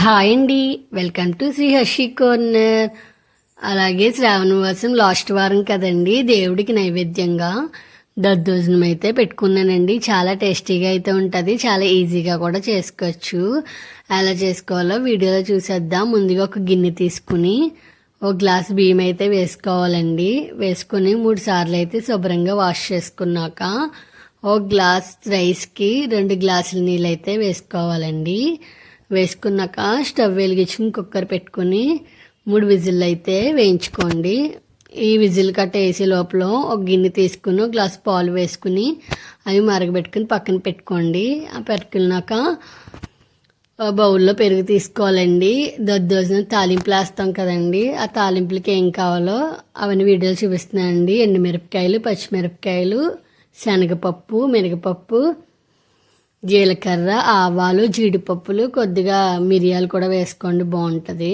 Hi అండి. Welcome to Sri Harshi corner. అలాగే శ్రావణవాసం లాస్ట్ వారం కదండి. దేవుడికి నైవేద్యంగా దద్దోజనం అయితే పెట్టుకున్నానండి. చాలా టేస్టీగా అయితే ఉంటుంది. చాలా ఈజీగా కూడా చేసుకోవచ్చు. ఎలా చేసుకోవాలో వీడియోలో చూసేద్దాం. ముందుగా ఒక గిన్నె తీసుకుని ఒక గ్లాస్ బియ్యం అయితే వేసుకోవాలండి. వేసుకుని మూడు సార్లు అయితే శుభ్రంగా వాష్ చేసుకున్నాక ఒక గ్లాస్ రైస్కి రెండు గ్లాసుల నీళ్ళు అయితే వేసుకోవాలండి. వేసుకున్నాక స్టవ్ వెలిగించి కుక్కర్ పెట్టుకుని మూడు విజిల్ అయితే వేయించుకోండి. ఈ విజిల్ కట్ట వేసే లోపల ఒక గిన్నె తీసుకుని ఒక గ్లాస్ పాలు వేసుకుని అవి మరగబెట్టుకుని పక్కన పెట్టుకోండి. ఆ పెట్టుకున్నాక బౌల్లో పెరుగు తీసుకోవాలండి. దద్దోజనం తాలింపులు వేస్తాం కదండి. ఆ తాలింపులకి ఏం కావాలో అవన్నీ వీడియోలు చూపిస్తున్నానండి. ఎండుమిరపకాయలు పచ్చిమిరపకాయలు శనగపప్పు మినగపప్పు జీలకర్ర ఆవాలు జీడిపప్పులు కొద్దిగా మిరియాలు కూడా వేసుకోండి బాగుంటుంది.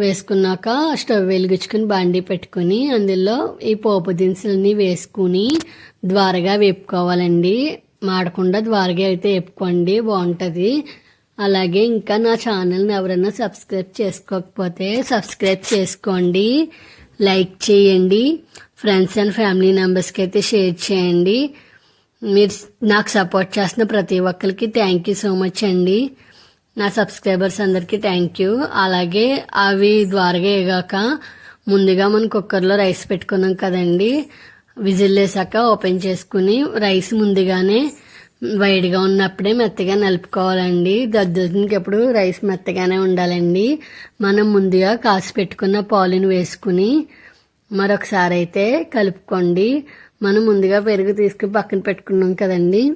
వేసుకున్నాక స్టవ్ వెలిగించుకుని బండి పెట్టుకుని అందులో ఈ పోపు దినుసులన్నీ వేసుకుని ద్వారగా వేపుకోవాలండి. మాడకుండా ద్వారగా అయితే వేపుకోండి బాగుంటుంది. అలాగే ఇంకా నా ఛానల్ని ఎవరైనా సబ్స్క్రైబ్ చేసుకోకపోతే సబ్స్క్రైబ్ చేసుకోండి లైక్ చేయండి ఫ్రెండ్స్ అండ్ ఫ్యామిలీ మెంబర్స్కి అయితే షేర్ చేయండి. మీరు నాకు సపోర్ట్ చేస్తున్న ప్రతి ఒక్కరికి థ్యాంక్ యూ సో మచ్ అండి. నా సబ్స్క్రైబర్స్ అందరికీ థ్యాంక్ యూ అలాగే అవి ద్వారగా వేగాక ముందుగా మనం కుక్కర్లో రైస్ పెట్టుకున్నాం కదండి. విజిల్ వేసాక ఓపెన్ చేసుకుని రైస్ ముందుగానే వైడ్గా ఉన్నప్పుడే మెత్తగా నలుపుకోవాలండి. దద్దోజనకి ఎప్పుడు రైస్ మెత్తగానే ఉండాలండి. మనం ముందుగా కాసి పెట్టుకున్న పాలుని వేసుకుని మరొకసారి అయితే కలుపుకోండి. మనం ముందుగా పెరుగు తీసుకుని పక్కన పెట్టుకున్నాం కదండి.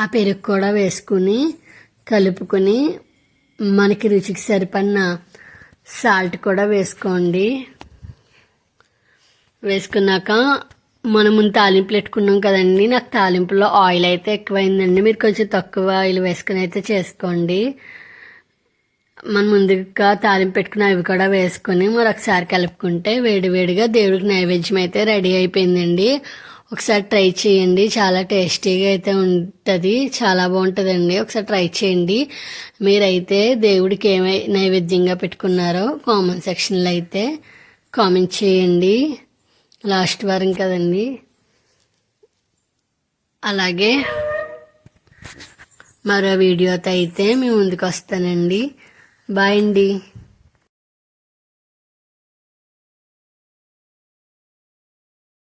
ఆ పెరుగు కూడా వేసుకుని కలుపుకొని మనకి రుచికి సరిపడిన సాల్ట్ కూడా వేసుకోండి. వేసుకున్నాక మనం ముందు తాలింపులు పెట్టుకున్నాం కదండి. నాకు తాలింపులో ఆయిల్ అయితే ఎక్కువైందండి. మీరు కొంచెం తక్కువ ఆయిల్ వేసుకుని అయితే చేసుకోండి. మనం ముందుగా తాలింపు పెట్టుకుని అవి కూడా వేసుకొని మరొకసారి కలుపుకుంటే వేడివేడిగా దేవుడికి నైవేద్యం అయితే రెడీ అయిపోయిందండి. ఒకసారి ట్రై చేయండి. చాలా టేస్టీగా అయితే ఉంటుంది. చాలా బాగుంటుందండి. ఒకసారి ట్రై చేయండి. మీరైతే దేవుడికి ఏమై నైవేద్యంగా పెట్టుకున్నారో కామెంట్ సెక్షన్లో అయితే కామెంట్ చేయండి. లాస్ట్ వారం కదండి. అలాగే మరో వీడియోతో అయితే మీ ముందుకు వస్తానండి. బాయ్ అండి.